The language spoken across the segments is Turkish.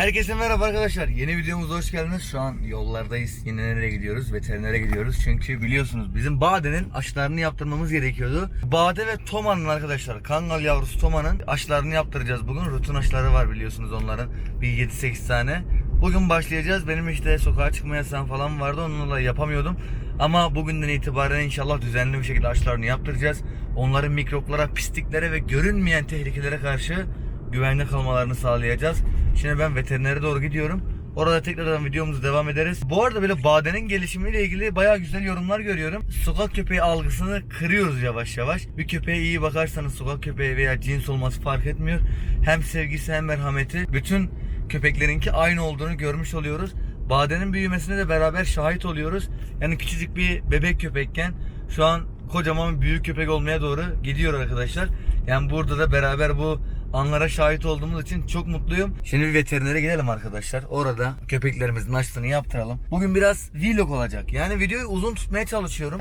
Herkese merhaba arkadaşlar. Yeni videomuza hoş geldiniz. Şu an yollardayız. Yine nereye gidiyoruz? Veterinere gidiyoruz. Çünkü biliyorsunuz bizim Bade'nin aşılarını yaptırmamız gerekiyordu. Bade ve Toma'nın arkadaşlar. Kangal yavrusu Toma'nın aşılarını yaptıracağız bugün. Rutin aşıları var biliyorsunuz onların. Bir 7-8 tane. Bugün başlayacağız. Benim işte sokağa çıkma yasağım falan vardı. Onunla yapamıyordum. Ama bugünden itibaren inşallah düzenli bir şekilde aşılarını yaptıracağız. Onların mikroplara, pisliklere ve görünmeyen tehlikelere karşı güvenli kalmalarını sağlayacağız. Şimdi ben veterinere doğru gidiyorum. Orada tekrardan videomuzu devam ederiz. Bu arada böyle badenin gelişimiyle ilgili bayağı güzel yorumlar görüyorum. Sokak köpeği algısını kırıyoruz yavaş yavaş. Bir köpeğe iyi bakarsanız sokak köpeği veya cins olması fark etmiyor. Hem sevgisi hem merhameti. Bütün köpeklerinki aynı olduğunu görmüş oluyoruz. Badenin büyümesine de beraber şahit oluyoruz. Yani küçücük bir bebek köpekken şu an kocaman büyük köpek olmaya doğru gidiyor arkadaşlar. Yani burada da beraber bu anlara şahit olduğumuz için çok mutluyum. Şimdi bir veterinere gidelim arkadaşlar. Orada köpeklerimizin aşısını yaptıralım. Bugün biraz vlog olacak. Yani videoyu uzun tutmaya çalışıyorum.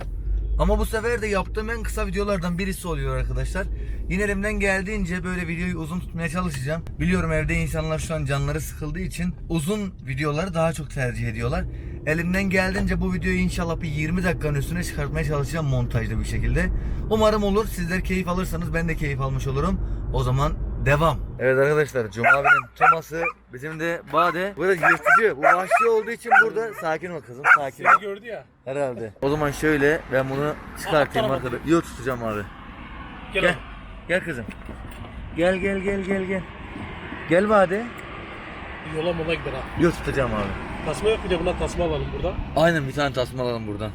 Ama bu sefer de yaptığım en kısa videolardan birisi oluyor arkadaşlar. Yine elimden geldiğince böyle videoyu uzun tutmaya çalışacağım. Biliyorum evde insanlar şu an canları sıkıldığı için uzun videoları daha çok tercih ediyorlar. Elimden geldiğince bu videoyu inşallah bir 20 dakikanın üstüne çıkartmaya çalışacağım montajlı bir şekilde. Umarım olur. Sizler keyif alırsanız ben de keyif almış olurum. O zaman devam. Evet arkadaşlar Cuma abinin Thomas'ı bizim de Bade. Burada yırtıcı. Bu vahşi olduğu için burada sakin ol kızım sakin ol. Seni gördü ya. Herhalde. O zaman şöyle ben bunu çıkartayım arkadaşlar. Yok tutacağım abi. Gel. Gel. oğlum. Gel kızım. Gel gel gel gel gel. Gel Bade. Yola mola gider ha. Yok tutacağım abi. Tasma yok bir de buna tasma alalım burada. Aynen bir tane tasma alalım buradan.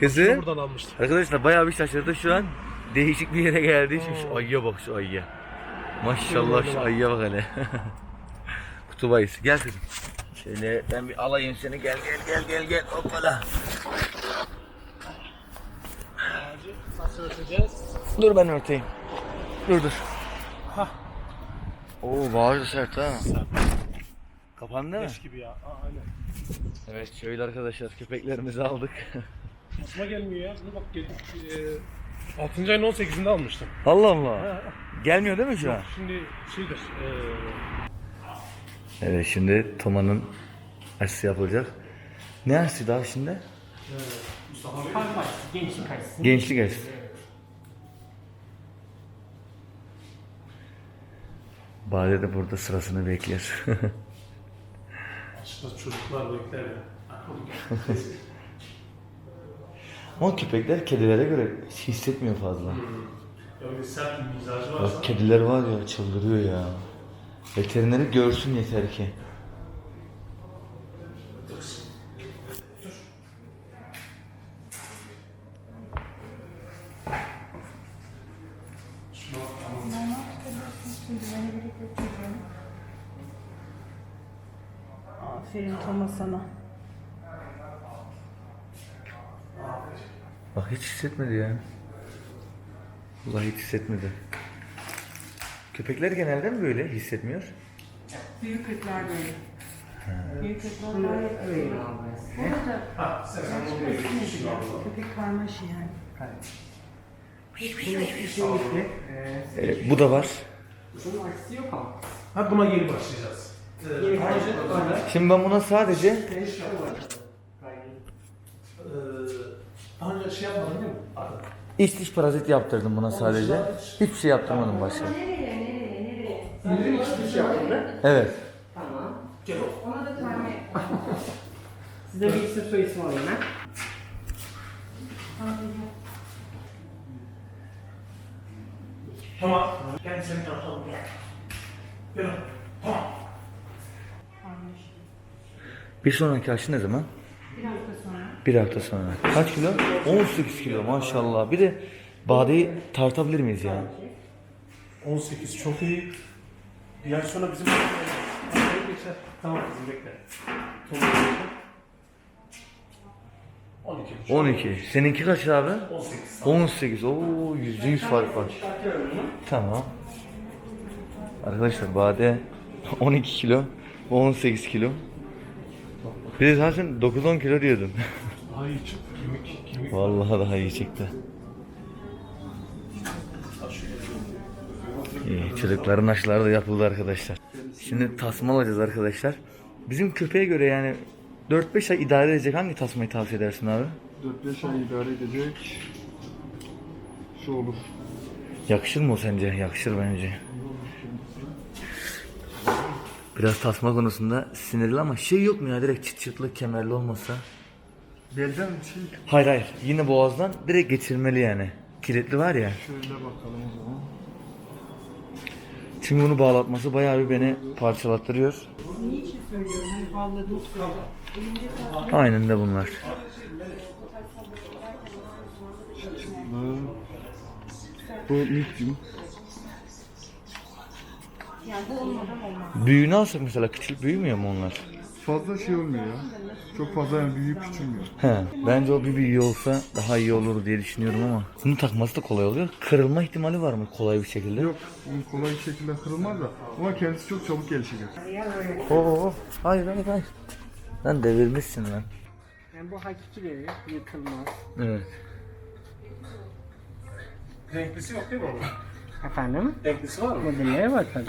Kızı. buradan almıştım. Arkadaşlar bayağı bir şaşırdı şu an. Değişik bir yere geldi. Şu, şu ayıya bak şu ayıya. Maşallah şu ayıya bak hele. Kutup ayısı. Gel kızım. Şöyle ben bir alayım seni. Gel gel gel gel gel. Hoppala. Ağacı nasıl örteceğiz? Dur ben örteyim. Dur dur. Hah. Oo bağır da sert ha. Kapandı mi? Leş gibi ya. Aa, aynen. Evet şöyle arkadaşlar köpeklerimizi aldık. Tasma gelmiyor ya. Dur bak gel. E, 6. ayın 18'inde almıştım. Allah Allah. ha. Gelmiyor değil mi şu an? Şimdi şeydir. E, Evet şimdi Toma'nın aşısı yapılacak. Ne aşısı daha şimdi? Gençlik açısından. Gençlik aşısı. Bade de burada sırasını bekliyor. aslında çocuklar bekler ya. Ama köpekler kedilere göre hissetmiyor fazla. Ya bir de sert bir mizacı varsa. Bak kediler var ya çıldırıyor ya. Veterineri görsün yeter ki. Aferin Thomas sana. Hiç hissetmedi ya. Vallahi hiç hissetmedi. Köpekler genelde mi böyle hissetmiyor? Büyük kırklar böyle. Büyük kırklar gayet öyle. Burada da gerçekten ya. Köpek karmaşı yani. Ee, bu da var. Bunun aksi yok ama. Ha buna yeni başlayacağız. Var. Şimdi ben buna sadece Ee, daha önce şey yapmadın değil mi? iç dış parazit yaptırdım buna sadece. Hiçbir şey yaptırmadım başka. İndirim çıkış yaptın da. Evet. Tamam. Gel oğlum. Ona da karma Size bir isim soy isim alayım ben. Tamam. Gel seni tartalım. Gel oğlum. Tamam. Bir sonraki aşı ne zaman? Bir hafta sonra. Kaç kilo? 18 kilo maşallah. Bir de badeyi tartabilir miyiz yani? 18 çok iyi. Bir ay sonra bizim geçer. Tamam kızım bekle. Tom'u bekle. 12. buçuk. 12. Seninki kaç abi? 18. 18. Oo yüzde yüz fark var. Tamam. Arkadaşlar bade 12 kilo. bu 18 kilo. Bir de zaten 9-10 kilo diyordun. Daha iyi çıktı. Kemik, kemik. Vallahi daha iyi çıktı. İyi, çocukların aşıları da yapıldı arkadaşlar. Şimdi tasma alacağız arkadaşlar. Bizim köpeğe göre yani 4-5 ay idare edecek hangi tasmayı tavsiye edersin abi? 4-5 ay idare edecek. Şu olur. Yakışır mı o sence? Yakışır bence. Biraz tasma konusunda sinirli ama şey yok mu ya direkt çıt çıtlı kemerli olmasa? Belden şey Hayır hayır yine boğazdan direkt geçirmeli yani. Kilitli var ya. şöyle bakalım o zaman. Çünkü bunu bağlatması bayağı bir beni parçalattırıyor. Niçin söylüyorum? Hani bağladığım sırada. Aynen de bunlar. Bu medium. Yani bu olmadan olmaz. Büyüğünü alsak mesela küçük büyümüyor mu onlar? Fazla şey olmuyor ya. Çok fazla yani büyüyüp küçülmüyor. He, bence o bir büyüğü olsa daha iyi olur diye düşünüyorum ama bunu takması da kolay oluyor. Kırılma ihtimali var mı kolay bir şekilde? Yok, kolay bir şekilde kırılmaz da ama kendisi çok çabuk gelişecek. Oo, hayır hayır hayır. Lan devirmişsin lan. Yani bu hakiki devir. Yıkılmaz. Evet. Renklisi yok değil mi onun? Efendim? Renklisi var mı? Modelleri var tabii.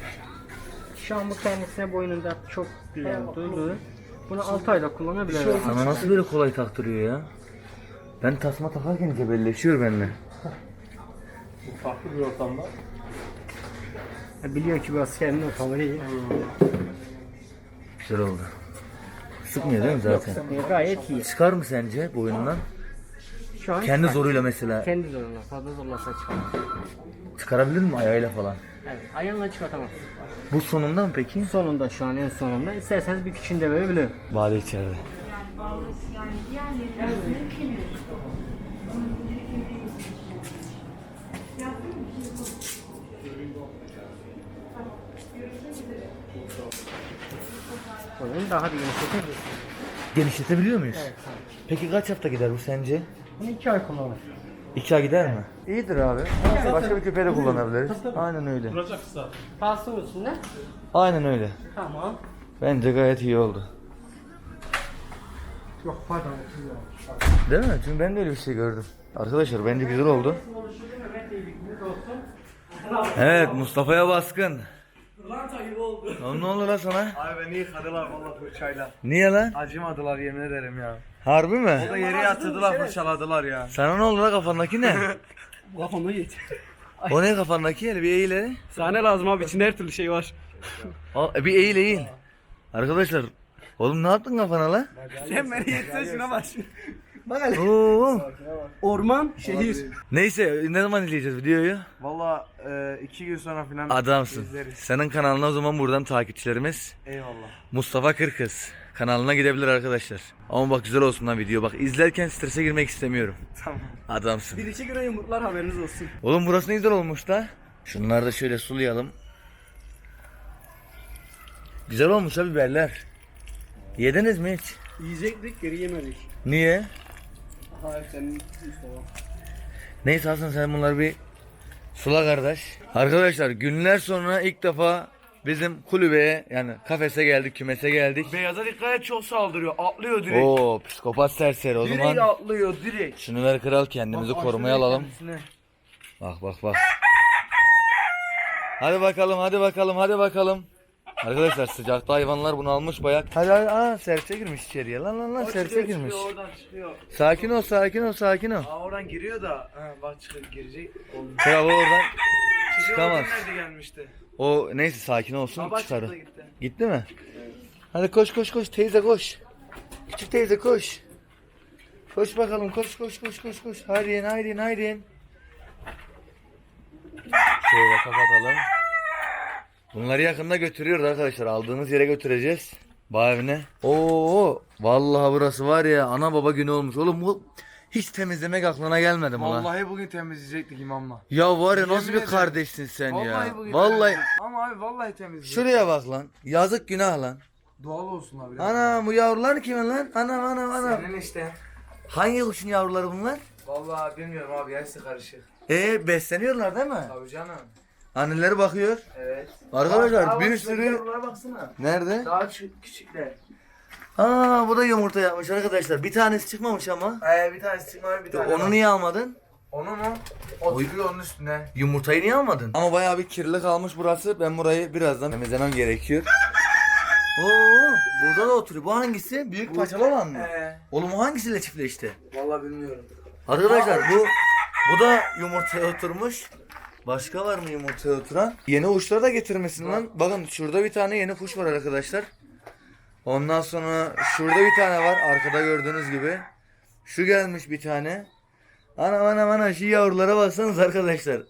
Şu an bu kendisine boynunda çok güzel durdu. Bunu 6 ayda kullanabilir. Sana nasıl böyle kolay taktırıyor ya? Ben tasma takarken cebelleşiyor benimle. Bu farklı bir ortamda. Biliyor ki bu askerin otomobil. Güzel oldu. Sıkmıyor değil mi zaten? Gayet iyi. Çıkar mı sence boynundan? Şu an Kendi zoruyla mesela kendi zoruna. Fazla zorlasa çıkamaz. çıkarabilir mi ayağıyla falan? Evet. Ayağınla çıkartamaz. Bu sonunda mı peki? Sonunda şu an en sonunda. İsterseniz bir küçüğünü de verebilirim. Bade içeride. Bunu daha bir genişletebiliriz. Genişletebiliyor muyuz? Evet. Peki kaç hafta gider bu sence? Bunu 2 ay kullanır. İki ay gider mi? İyidir abi. Başka bir köpeğe de kullanabiliriz. Aynen öyle. Duracak zaten. Kalsın içinde. Aynen öyle. Tamam. Bence gayet iyi oldu. Yok pardon. Değil mi? Çünkü ben de öyle bir şey gördüm. Arkadaşlar bence güzel oldu. Evet Mustafa'ya baskın. Ranta gibi oldu. Oğlum ne oldu lan sana? Abi beni yıkadılar valla fırçayla. Niye lan? Acımadılar yemin ederim ya. Harbi mi? Da yere yatırdılar fırçaladılar ya. Sana ne oldu lan kafandaki ne? Kafamda yet. o ne kafandaki? Hele bir eğil hele. Sahne lazım abi içinde her türlü şey var. Al, e, bir eğil eğil. Arkadaşlar. Oğlum ne yaptın kafana lan? Sen beni yetse şuna bak. Oo. Orman, şehir. Neyse ne zaman izleyeceğiz videoyu? Valla e, iki gün sonra falan Adamsın. izleriz. Senin kanalına o zaman buradan takipçilerimiz Eyvallah. Mustafa Kırkız kanalına gidebilir arkadaşlar. Ama bak güzel olsun lan video. Bak izlerken strese girmek istemiyorum. Tamam. Adamsın. Bir iki güne yumurtlar haberiniz olsun. Oğlum burası ne güzel olmuş da. Şunları da şöyle sulayalım. Güzel olmuş ha biberler. Yediniz mi hiç? Yiyecektik geri yemedik. Niye? Hayır senin Mustafa. Neyse Hasan sen bunları bir sula kardeş. Arkadaşlar günler sonra ilk defa bizim kulübeye yani kafese geldik, kümese geldik. Beyaza dikkat et çok saldırıyor. Atlıyor direkt. Oo psikopat serseri o direkt zaman. atlıyor direkt. Şunu ver kral kendimizi Bak, korumaya alalım. kendisine. Bak bak bak. Hadi bakalım hadi bakalım hadi bakalım. Arkadaşlar sıcakta hayvanlar bunu almış bayağı. Hadi hadi aa serçe girmiş içeriye lan lan lan O serçe çıkıyor, girmiş. çıkıyor, oradan çıkıyor. Sakin ol sakin ol sakin ol. Aa oradan giriyor da. Ha, bak çıkıp girecek. Olmuyor. Kral oradan Çıkıyor, Çıkamaz. gelmişti? o neyse sakin olsun Baba çıkarı. gitti. Gitti mi? Hadi koş koş koş teyze koş. Küçük teyze koş. Koş bakalım koş koş koş koş koş. Haydi in haydi in haydi in. Şöyle kapatalım. Bunları yakında götürüyoruz arkadaşlar. Aldığımız yere götüreceğiz. Bağ evine. Oo, vallahi burası var ya ana baba günü olmuş. Oğlum bu hiç temizlemek aklına gelmedi mi lan? Vallahi bugün temizleyecektik imamla. Ya var ya nasıl Yemin bir ederim. kardeşsin sen ya. Vallahi bugün Vallahi temizleyecektik. Ama abi vallahi temizleyecektik. şuraya bak lan. Yazık günah lan. Doğal olsun abi. Ana bu yavrular kimin lan? Anam anam anam. Senin işte. Hangi kuşun yavruları bunlar? Vallahi bilmiyorum abi yaşlı karışık. E besleniyorlar değil mi? Tabii canım. Anneleri bakıyor. Evet. Arkadaşlar Aa, bir bak, sürü baksana. Nerede? Daha küçük, küçükler. Aa bu da yumurta yapmış arkadaşlar. Bir tanesi çıkmamış ama. Ee, bir tanesi çıkmamış bir tane. Onu var. niye almadın? Onu mu? Oturuyor onun üstüne. Yumurtayı niye almadın? Ama bayağı bir kirli kalmış burası. Ben burayı birazdan temizlemem gerekiyor. Oo, burada da oturuyor. Bu hangisi? Büyük paçalı olan mı? Ee, Oğlum o hangisiyle çiftleşti? vallahi bilmiyorum. Arkadaşlar bu bu da yumurtaya oturmuş. Başka var mı yumurtaya oturan? Yeni uçları da getirmesin lan. Bakın şurada bir tane yeni kuş var arkadaşlar. Ondan sonra şurada bir tane var arkada gördüğünüz gibi. Şu gelmiş bir tane. Ana ana ana şu yavrulara baksanız arkadaşlar.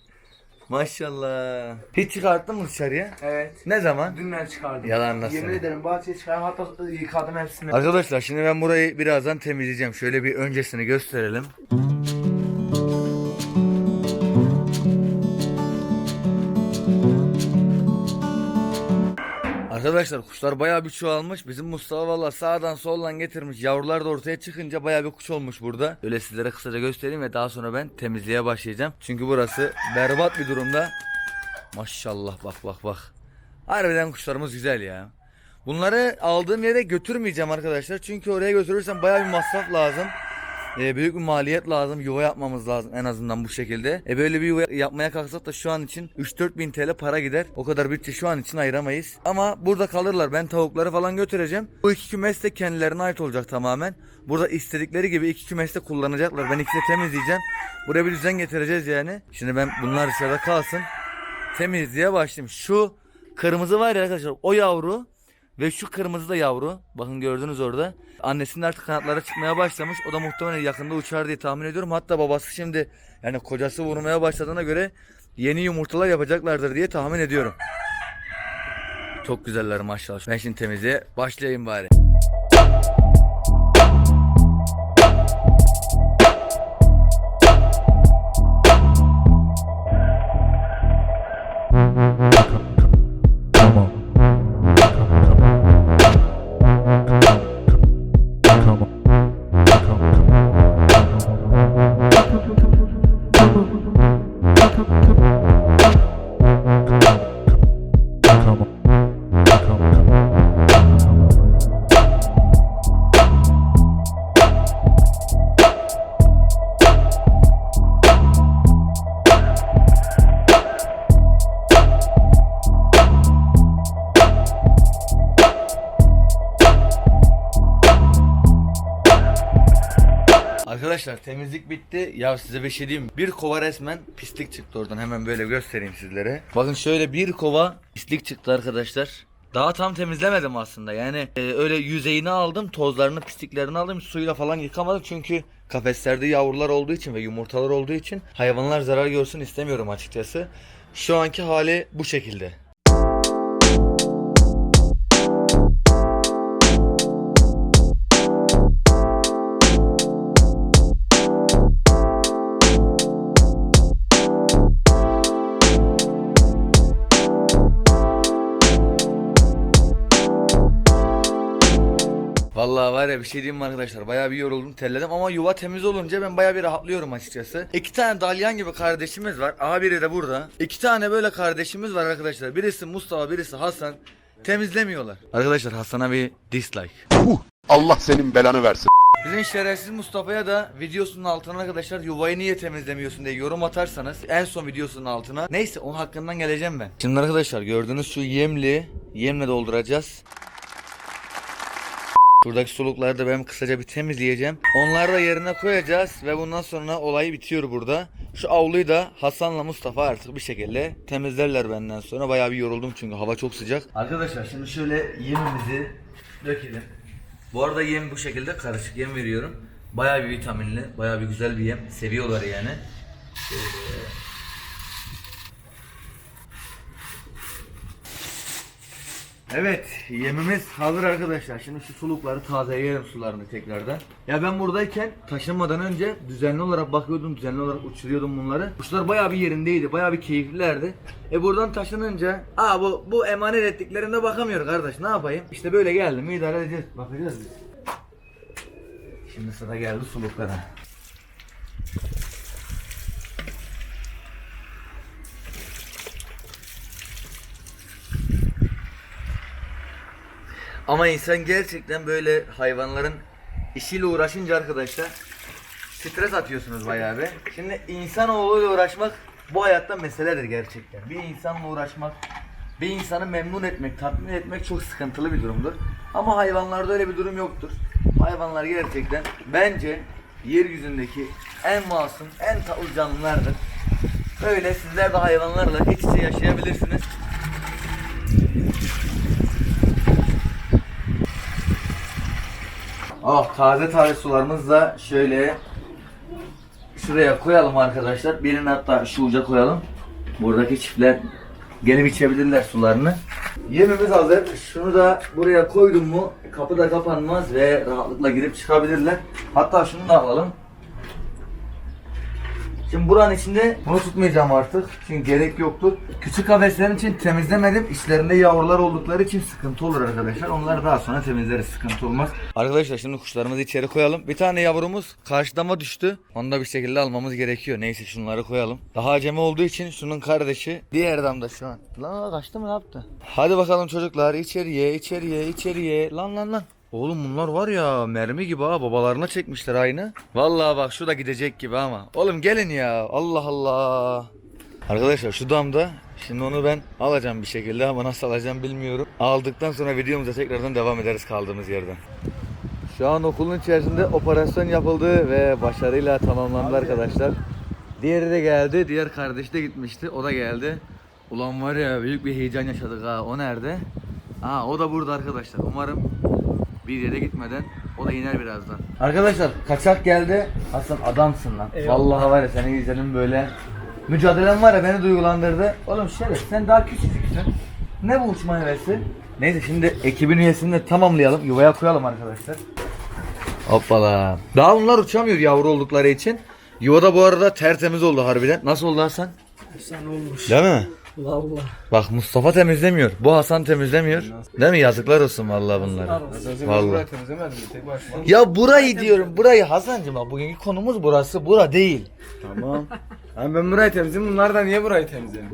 Maşallah. Hiç çıkarttın mı dışarıya? Evet. Ne zaman? Dünden çıkardım. Yalan Yemin ederim bahçeye çıkardım hatta yıkadım hepsini. Arkadaşlar şimdi ben burayı birazdan temizleyeceğim. Şöyle bir öncesini gösterelim. Arkadaşlar kuşlar bayağı bir çoğalmış. Bizim Mustafa valla sağdan soldan getirmiş. Yavrular da ortaya çıkınca bayağı bir kuş olmuş burada. Öyle sizlere kısaca göstereyim ve daha sonra ben temizliğe başlayacağım. Çünkü burası berbat bir durumda. Maşallah bak bak bak. Harbiden kuşlarımız güzel ya. Bunları aldığım yere götürmeyeceğim arkadaşlar. Çünkü oraya götürürsem bayağı bir masraf lazım. Ee, büyük bir maliyet lazım. Yuva yapmamız lazım en azından bu şekilde. E böyle bir yuva yapmaya kalksak da şu an için 3-4 bin TL para gider. O kadar bütçe şu an için ayıramayız. Ama burada kalırlar. Ben tavukları falan götüreceğim. Bu iki kümes de kendilerine ait olacak tamamen. Burada istedikleri gibi iki kümes de kullanacaklar. Ben ikisini temizleyeceğim. Buraya bir düzen getireceğiz yani. Şimdi ben bunlar dışarıda kalsın. Temizliğe başlayayım. Şu kırmızı var ya arkadaşlar o yavru ve şu kırmızı da yavru. Bakın gördünüz orada. Annesinin artık kanatları çıkmaya başlamış. O da muhtemelen yakında uçar diye tahmin ediyorum. Hatta babası şimdi yani kocası vurmaya başladığına göre yeni yumurtalar yapacaklardır diye tahmin ediyorum. Çok güzeller maşallah. Ben şimdi temizliğe başlayayım bari. Arkadaşlar temizlik bitti. Ya size bir şey diyeyim. Bir kova resmen pislik çıktı oradan. Hemen böyle göstereyim sizlere. Bakın şöyle bir kova pislik çıktı arkadaşlar. Daha tam temizlemedim aslında. Yani e, öyle yüzeyini aldım, tozlarını, pisliklerini aldım. Suyla falan yıkamadım çünkü kafeslerde yavrular olduğu için ve yumurtalar olduğu için hayvanlar zarar görsün istemiyorum açıkçası. Şu anki hali bu şekilde. Vallahi var ya bir şey diyeyim mi arkadaşlar bayağı bir yoruldum terledim ama yuva temiz olunca ben bayağı bir rahatlıyorum açıkçası. İki tane dalyan gibi kardeşimiz var. Aha biri de burada. İki tane böyle kardeşimiz var arkadaşlar. Birisi Mustafa birisi Hasan. Temizlemiyorlar. Arkadaşlar Hasan'a bir dislike. Allah senin belanı versin. Bizim şerefsiz Mustafa'ya da videosunun altına arkadaşlar yuvayı niye temizlemiyorsun diye yorum atarsanız en son videosunun altına. Neyse onun hakkından geleceğim ben. Şimdi arkadaşlar gördüğünüz şu yemli yemle dolduracağız. Şuradaki sulukları da ben kısaca bir temizleyeceğim. Onları da yerine koyacağız ve bundan sonra olay bitiyor burada. Şu avluyu da Hasan'la Mustafa artık bir şekilde temizlerler benden sonra. Bayağı bir yoruldum çünkü hava çok sıcak. Arkadaşlar şimdi şöyle yemimizi dökelim. Bu arada yem bu şekilde karışık yem veriyorum. Bayağı bir vitaminli, bayağı bir güzel bir yem. Seviyorlar yani. Şöyle. Evet, yemimiz hazır arkadaşlar. Şimdi şu sulukları tazeleyelim sularını tekrardan. Ya ben buradayken taşınmadan önce düzenli olarak bakıyordum, düzenli olarak uçuruyordum bunları. Kuşlar bayağı bir yerindeydi, bayağı bir keyiflilerdi. E buradan taşınınca, aa bu bu emanet ettiklerine bakamıyor kardeş. Ne yapayım? İşte böyle geldim, idare edeceğiz. Bakacağız biz. Şimdi sıra geldi suluklara. Ama insan gerçekten böyle hayvanların işiyle uğraşınca arkadaşlar stres atıyorsunuz bayağı bir. Şimdi insanoğluyla uğraşmak bu hayatta meseledir gerçekten. Bir insanla uğraşmak, bir insanı memnun etmek, tatmin etmek çok sıkıntılı bir durumdur. Ama hayvanlarda öyle bir durum yoktur. Hayvanlar gerçekten bence yeryüzündeki en masum, en tatlı canlılardır. Böyle sizler de hayvanlarla iç içe yaşayabilirsiniz. Ah taze taze sularımız da şöyle şuraya koyalım arkadaşlar. Birini hatta şu uca koyalım. Buradaki çiftler gelip içebilirler sularını. Yemimiz hazır. Şunu da buraya koydum mu kapı da kapanmaz ve rahatlıkla girip çıkabilirler. Hatta şunu da alalım. Şimdi buranın içinde bunu tutmayacağım artık. Çünkü gerek yoktur. Küçük kafeslerin için temizlemedim. İçlerinde yavrular oldukları için sıkıntı olur arkadaşlar. Onları daha sonra temizleriz. Sıkıntı olmaz. Arkadaşlar şimdi kuşlarımızı içeri koyalım. Bir tane yavrumuz karşılama düştü. Onu da bir şekilde almamız gerekiyor. Neyse şunları koyalım. Daha acemi olduğu için şunun kardeşi diğer damda şu an. Lan kaçtı mı ne yaptı? Hadi bakalım çocuklar içeriye içeriye içeriye. Lan lan lan. Oğlum bunlar var ya mermi gibi ha babalarına çekmişler aynı. Vallahi bak şu da gidecek gibi ama. Oğlum gelin ya Allah Allah. Arkadaşlar şu damda şimdi onu ben alacağım bir şekilde ama nasıl alacağım bilmiyorum. Aldıktan sonra videomuza tekrardan devam ederiz kaldığımız yerden. Şu an okulun içerisinde operasyon yapıldı ve başarıyla tamamlandı arkadaşlar. Diğeri de geldi. Diğer kardeş de gitmişti. O da geldi. Ulan var ya büyük bir heyecan yaşadık ha. O nerede? Ha o da burada arkadaşlar. Umarım bir yere gitmeden o da iner birazdan. Arkadaşlar kaçak geldi. Hasan adamsın lan. Vallahi var ya seni izledim böyle. Mücadelen var ya beni duygulandırdı. Oğlum Şeref sen daha küçücüksün. Ne bu uçma hevesi? Neyse şimdi ekibin üyesini de tamamlayalım. Yuvaya koyalım arkadaşlar. Hoppala. Daha bunlar uçamıyor yavru oldukları için. Yuvada bu arada tertemiz oldu harbiden. Nasıl oldu Hasan? Sen olmuş. Değil mi? Vallahi. Bak Mustafa temizlemiyor. Bu Hasan temizlemiyor. Değil mi? Yazıklar olsun vallahi bunlara. Vallahi. Ya burayı diyorum. Burayı Hasancığım bak bugünkü konumuz burası. Bura değil. Tamam. Hani ben burayı temizledim. Bunlar da niye burayı temizledim?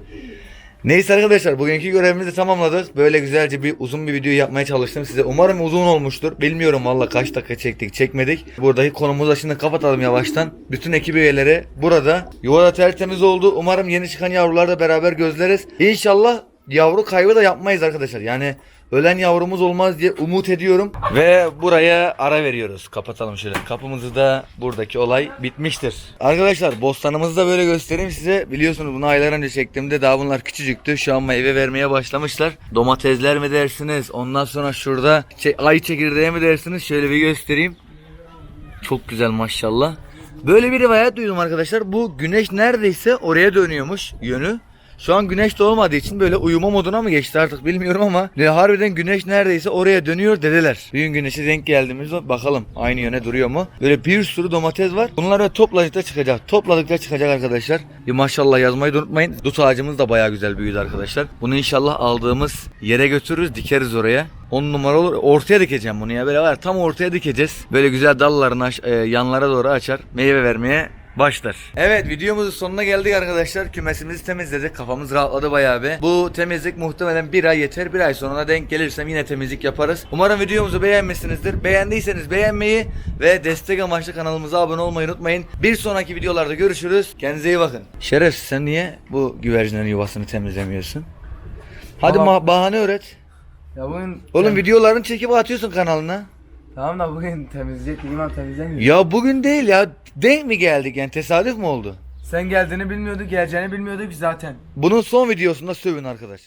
Neyse arkadaşlar bugünkü görevimizi tamamladık. Böyle güzelce bir uzun bir video yapmaya çalıştım size. Umarım uzun olmuştur. Bilmiyorum valla kaç dakika çektik çekmedik. Buradaki konumuzu da şimdi kapatalım yavaştan. Bütün ekip üyeleri burada. Yuvada tertemiz oldu. Umarım yeni çıkan yavrular da beraber gözleriz. İnşallah yavru kaybı da yapmayız arkadaşlar. Yani ölen yavrumuz olmaz diye umut ediyorum. Ve buraya ara veriyoruz. Kapatalım şöyle. Kapımızı da buradaki olay bitmiştir. Arkadaşlar bostanımızı da böyle göstereyim size. Biliyorsunuz bunu aylar önce çektiğimde daha bunlar küçücüktü. Şu an meyve vermeye başlamışlar. Domatesler mi dersiniz? Ondan sonra şurada çe- ay çekirdeği mi dersiniz? Şöyle bir göstereyim. Çok güzel maşallah. Böyle bir rivayet duydum arkadaşlar. Bu güneş neredeyse oraya dönüyormuş yönü. Şu an güneş de olmadığı için böyle uyuma moduna mı geçti artık bilmiyorum ama ne harbiden güneş neredeyse oraya dönüyor dediler. Bir gün güneşe denk geldiğimizde bakalım aynı yöne duruyor mu? Böyle bir sürü domates var. Bunlar böyle topladıkça çıkacak. Topladıkça çıkacak arkadaşlar. Bir maşallah yazmayı da unutmayın. Dut ağacımız da bayağı güzel büyüdü arkadaşlar. Bunu inşallah aldığımız yere götürürüz dikeriz oraya. 10 numara olur. Ortaya dikeceğim bunu ya. Böyle var tam ortaya dikeceğiz. Böyle güzel dallarını aş- e, yanlara doğru açar. Meyve vermeye başlar. Evet videomuzun sonuna geldik arkadaşlar. Kümesimizi temizledik. Kafamız rahatladı bayağı bir. Bu temizlik muhtemelen bir ay yeter. Bir ay sonra denk gelirsem yine temizlik yaparız. Umarım videomuzu beğenmişsinizdir. Beğendiyseniz beğenmeyi ve destek amaçlı kanalımıza abone olmayı unutmayın. Bir sonraki videolarda görüşürüz. Kendinize iyi bakın. Şeref sen niye bu güvercinlerin yuvasını temizlemiyorsun? Hadi Tamam. ma- bahane öğret. Ya bugün... Oğlum videolarını çekip atıyorsun kanalına. Tamam da bugün temizleyecek imam temizlemiyor. Ya bugün değil ya. Denk mi geldik yani tesadüf mü oldu? Sen geldiğini bilmiyorduk, geleceğini bilmiyorduk zaten. Bunun son videosunda sövün arkadaşlar.